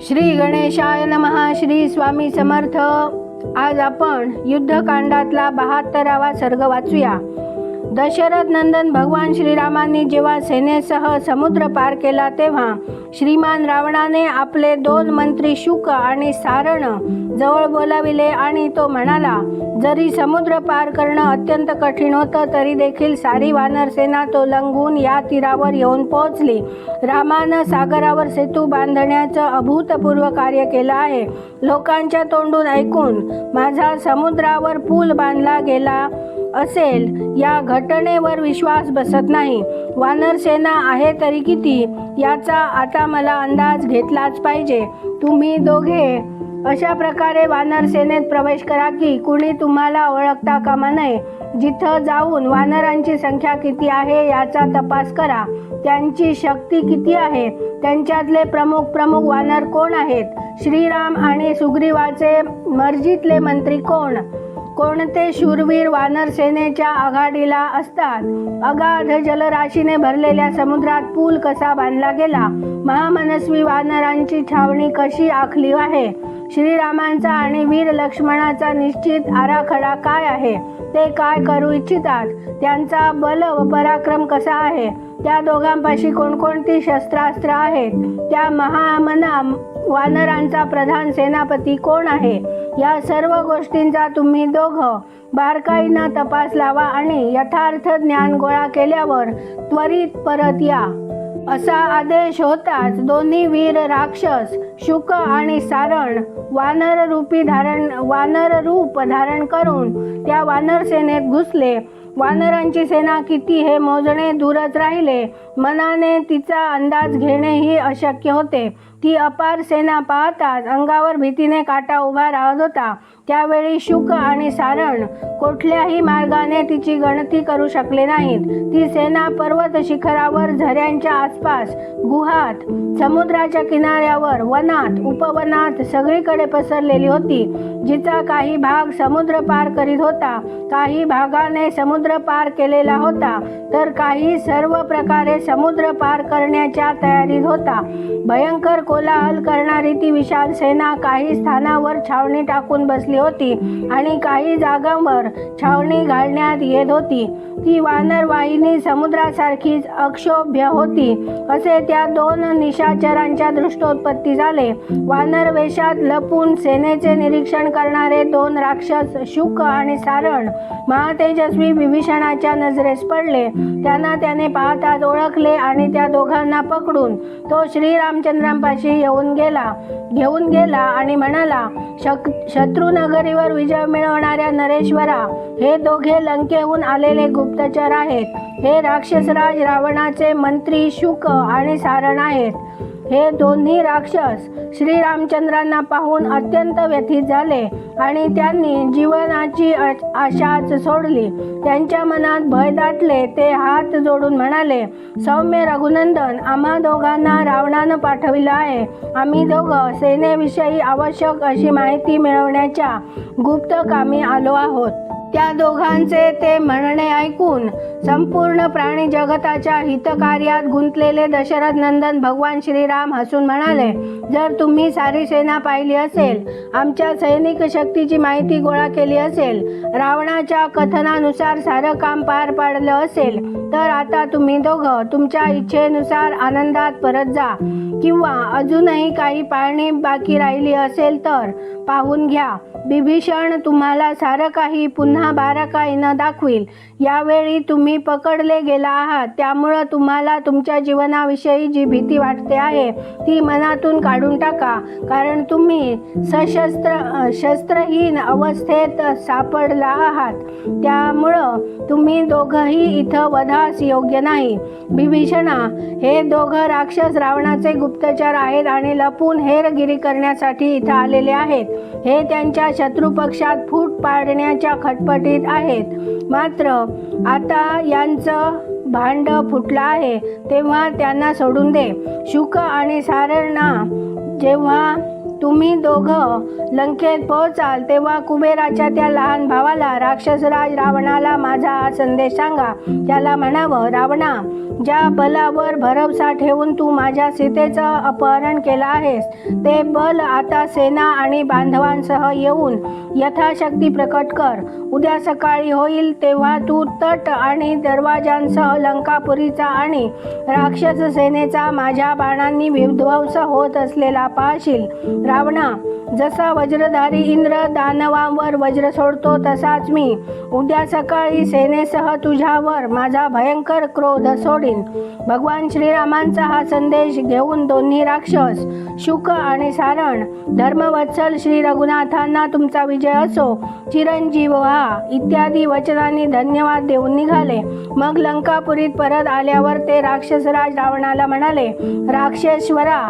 श्री गणेशाय नमहा श्री स्वामी समर्थ. आज आपण युद्धकांडातला बहात्तरावा सर्ग वाचूया. दशरथ नंदन भगवान श्रीरामांनी जेव्हा सेनेसह समुद्र पार केला तेव्हा श्रीमान रावणाने आपले दोन मंत्री शुक आणि सारण जवळ बोलाविले आणि तो म्हणाला जरी समुद्र पार करणं अत्यंत कठीण होतं तरी देखील सारी वानर सेना तो लंघून या तीरावर येऊन पोहोचली. रामानं सागरावर सेतू बांधण्याचं अभूतपूर्व कार्य केलं आहे. लोकांच्या तोंडून ऐकून माझा समुद्रावर पूल बांधला गेला. असेल या घटनेवर विश्वास बसत नाही. वानर सेना आहे तरी किती? याचा आता मला अंदाज घेतलाच पाहिजे. तुम्ही दोघे अशा प्रकारे वानर सेनेत प्रवेश करा की कुणी तुम्हाला ओळखता कामा नये. जिथं जाऊन वानरांची संख्या किती आहे याचा तपास करा. त्यांची शक्ती किती आहे? त्यांच्यातले प्रमुख प्रमुख वानर कोण आहेत? श्रीराम आणि सुग्रीवाचे मर्जीतले मंत्री कोण? कोणते शूरवीर वानर सेनेच्या आघाडीला असतात? अगाध जलराशीने भरलेल्या समुद्रात पूल कसा बांधला गेला? महामनस्वी वानरांची छावणी कशी आखली आहे? श्रीरामांचा आणि वीर लक्ष्मणाचा निश्चित आराखडा काय आहे? ते काय करू इच्छितात? त्यांचा बल व पराक्रम कसा आहे? त्या दोघांपाशी कोणकोणती शस्त्रास्त्र आहेत? त्या महामना वानरांचा प्रधान सेनापती कोण आहे? या सर्व गोष्टींचा तुम्ही दोघं बारकाईनं तपास लावा आणि यथार्थ ज्ञान गोळा केल्यावर त्वरित परत या. असा आदेश होताच दोन्ही वीर राक्षस शुक आणि सारण वानर रूपी धारण वानर रूप धारण करून त्या वानर सेनेत घुसले. वानरांची सेना किती हे मोजणे दूरच राहिले. मनाने तिचा अंदाज घेणेही अशक्य होते. ती अपार सेना पाहताच अंगावर भीतीने काटा उभा राहत होता. त्यावेळी शुक आणि सारण कुठल्याही मार्गाने तिची गणती करू शकले नाहीत. ती सेना पर्वत शिखरावर झऱ्यांच्या आसपास गुहात समुद्राच्या किनाऱ्यावर वनात उपवनात सगळीकडे पसरलेली होती. जिचा काही भाग समुद्र पार करीत होता काही भागाने समुद्र पार केलेला होता तर काही सर्व प्रकारे समुद्र पार करण्याच्या तयारीत होता. भयंकर कोलाहल करणारी ती विशाल सेना काही स्थानावर छावणी टाकून बसली होती आणि काही जागांवर छावणी घालण्यात येत होती. ती वानर वाहिनी समुद्रासारखीच अक्षोभ्य होती. असे त्या दोन निशाचरांच्या दृष्टोत्पत्ती झाले. वानर वेशात लपून सेनेचे निरीक्षण करणारे दोन राक्षस शुक आणि सारण महातेजस्वी विभीषणाच्या नजरेस पडले. त्यांना त्याने पाहताच ओळखले आणि त्या दोघांना पकडून तो श्रीरामचंद्रांपाशी येऊन गेला घेऊन गेला आणि म्हणाला शक शत्रुनगरीवर विजय मिळवणाऱ्या नरेश्वरा हे दोघे लंकेहून आलेले गुप्तचर आहेत. हे राक्षसराज रावणाचे मंत्री शुक आणि सारण आहेत. हे दोन्ही राक्षस श्रीरामचंद्रांना पाहून अत्यंत व्यथित झाले आणि त्यांनी जीवनाची आशाच सोडली. त्यांच्या मनात भय दाटले ते हात जोडून म्हणाले सौम्य रघुनंदन आम्हा दोघांना रावणानं पाठविलं आहे. आम्ही दोघं सेनेविषयी आवश्यक अशी माहिती मिळवण्याच्या गुप्त कामी आलो आहोत. त्या दोघांचे ते म्हणणे ऐकून संपूर्ण प्राणी जगताच्या हितकार्यात गुंतलेले दशरथ नंदन भगवान श्रीराम हसून म्हणाले जर तुम्ही सारी सेना पाहिली असेल आमच्या सैनिक शक्तीची माहिती गोळा केली असेल रावणाच्या कथनानुसार सारं काम पार पाडलं असेल तर आता तुम्ही दोघं तुमच्या इच्छेनुसार आनंदात परत जा. किंवा अजूनही काही पाळणी बाकी राहिली असेल तर पाहून घ्या. बिभीषण तुम्हाला सारं काही पुन्हा बारकाईनं दाखवील. यावेळी तुम्ही पकडले गेला आहात त्यामुळं तुम्हाला तुमच्या जीवनाविषयी जी भीती वाटते आहे ती मनातून काढून टाका. कारण तुम्ही सशस्त्र शस्त्रहीन अवस्थेत सापडला आहात. त्यामुळं तुम्ही दोघंही इथं वधास योग्य नाही. बिभीषणा हे दोघं राक्षस रावणाचे गुप्तचर आहेत आणि लपून हेरगिरी करण्यासाठी इथं आलेले आहेत. हे त्यांच्या शत्रुपक्षात फूट पाडण्याच्या खटपटीत आहेत. मात्र आता यांचं भांड फुटलं आहे तेव्हा त्यांना सोडून दे. शुक आणि सारणा जेव्हा तुम्ही दोघं लंकेत पोहोचाल तेव्हा कुबेराच्या त्या लहान भावाला राक्षसराज रावणाला माझा हा संदेश सांगा. त्याला म्हणावं रावणा ज्या बलावर भरवसा ठेवून तू माझ्या सीतेचं अपहरण केलं आहेस ते बल आता सेना आणि बांधवांसह येऊन यथाशक्ती प्रकट कर. उद्या सकाळी होईल तेव्हा तू तट आणि दरवाजांसह लंकापुरीचा आणि राक्षस सेनेचा माझ्या बाणांनी विध्वंस होत असलेला पाहशील. रावणा जसा वज्रधारी इंद्र दानवांवर वज्र सोडतो तसाच मी. उद्या सकाळी सेनेसह तुझ्यावर माझा भयंकर क्रोध सोडीन. भगवान श्रीरामांचा हा संदेश घेऊन दोन्ही राक्षस शुक आणि सारण धर्मवत्सल श्री रघुनाथांना तुमचा विजय असो. चिरंजीव व्हा. इत्यादी वचनांनी धन्यवाद देऊन निघाले. मग लंकापुरीत परत आल्यावर ते राक्षसराज रावणाला म्हणाले राक्षेश्वरा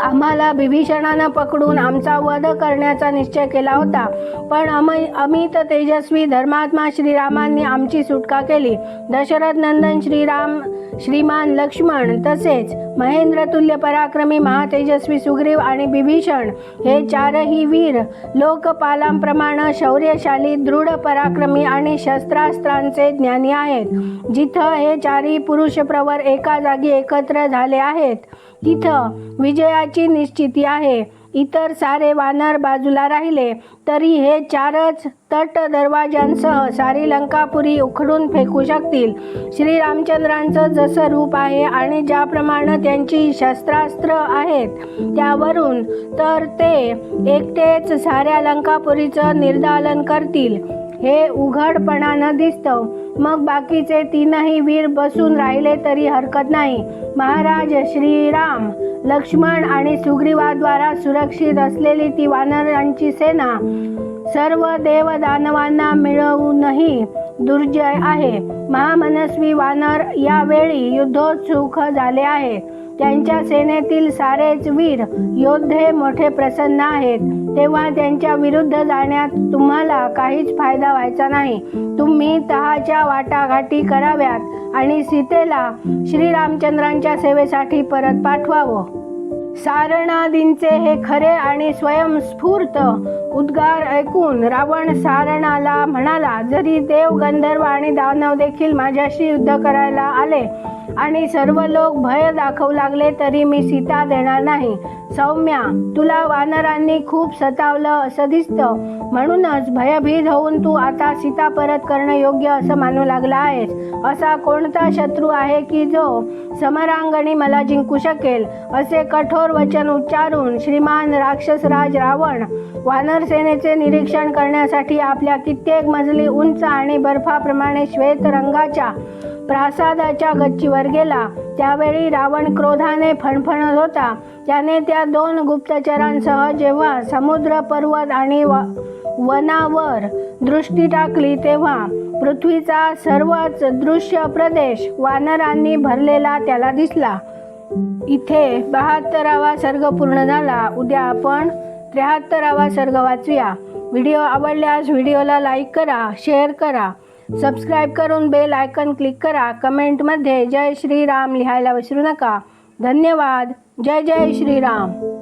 आम्हाला बिभीषणानं पकडून आमचा वध करण्याचा निश्चय केला होता. पण अम अमित तेजस्वी धर्मात्मा श्रीरामांनी आमची सुटका केली. दशरथ नंदन श्रीराम श्रीमान लक्ष्मण तसेच महेंद्रतुल्य पराक्रमी महातेजस्वी सुग्रीव आणि बिभीषण हे चारही वीर लोकपालांप्रमाणे शौर्यशाली दृढ पराक्रमी आणि शस्त्रास्त्रांचे ज्ञानी आहेत. जिथं हे चारही पुरुष प्रवर एका जागी एकत्र झाले आहेत. तिथं विजयाची निश्चिती आहे. इतर सारे वानर बाजूला राहिले. तरी हे चारच तट दरवाजांसह सारी लंकापुरी उखडून फेकू शकतील. श्रीरामचंद्रांचं जसं रूप आहे आणि ज्याप्रमाणे त्यांची शस्त्रास्त्र आहेत त्यावरून तर ते एकटेच साऱ्या लंकापुरीचं निर्दालन करतील. हे उघडपणानं दिसतं. मग बाकीचे तीनही वीर बसून राहिले तरी हरकत नाही. महाराज श्रीराम लक्ष्मण आणि सुग्रीवाद्वारा सुरक्षित असलेली ती वानरांची सेना सर्व देव दानवांना मिळवूनही दुर्जय आहे. महामनस्वी वानर यावेळी युद्धोत्सुक झाले आहेत त्यांच्या सेनेतील सारेच वीर योद्धे मोठे प्रसन्न आहेत. तेव्हा त्यांच्या विरुद्ध जाण्यात तुम्हाला काहीच फायदा व्हायचा नाही. तुम्ही तहाच्या वाटाघाटी कराव्यात आणि सीतेला श्रीरामचंद्रांच्या सेवेसाठी परत पाठवावं. सारणादींचे हे खरे आणि स्वयंस्फूर्त उद्गार ऐकून रावण सारणाला म्हणाला जरी देव गंधर्व आणि दानव देखील माझ्याशी युद्ध करायला आले आणि सर्व लोक भय दाखवू लागले तरी मी सीता देणार नाही. सौम्या तुला वानरांनी खूप सतावलं असं दिसतं. म्हणूनच भयभीत होऊन तू आता सीता परत करणं योग्य असं मानू लागला आहेस. असा कोणता शत्रू आहे की जो समरांगणी मला जिंकू शकेल? असे कठोर वचन उच्चारून श्रीमान राक्षसराज रावण वानर सेनेचे निरीक्षण करण्यासाठी आपल्या कित्येक मजली उंच आणि बर्फाप्रमाणे श्वेत रंगाच्या प्रासादाच्या गच्चीवर गेला. त्यावेळी रावण क्रोधाने फणफणत होता. त्याने त्या दोन गुप्तचरांसह जेव्हा समुद्र पर्वत आणि व वनावर दृष्टी टाकली तेव्हा पृथ्वीचा सर्वच दृश्य प्रदेश वानरांनी भरलेला त्याला दिसला. इथे बहात्तरावा सर्ग पूर्ण झाला. उद्या आपण त्र्याहत्तरावा सर्ग वाचूया. व्हिडिओ आवडल्यास व्हिडिओला लाईक करा शेअर करा. सबस्क्राईब करून बेल आयकन क्लिक करा. कमेंटमध्ये जय श्रीराम लिहायला विसरू नका. धन्यवाद. जय जय श्रीराम.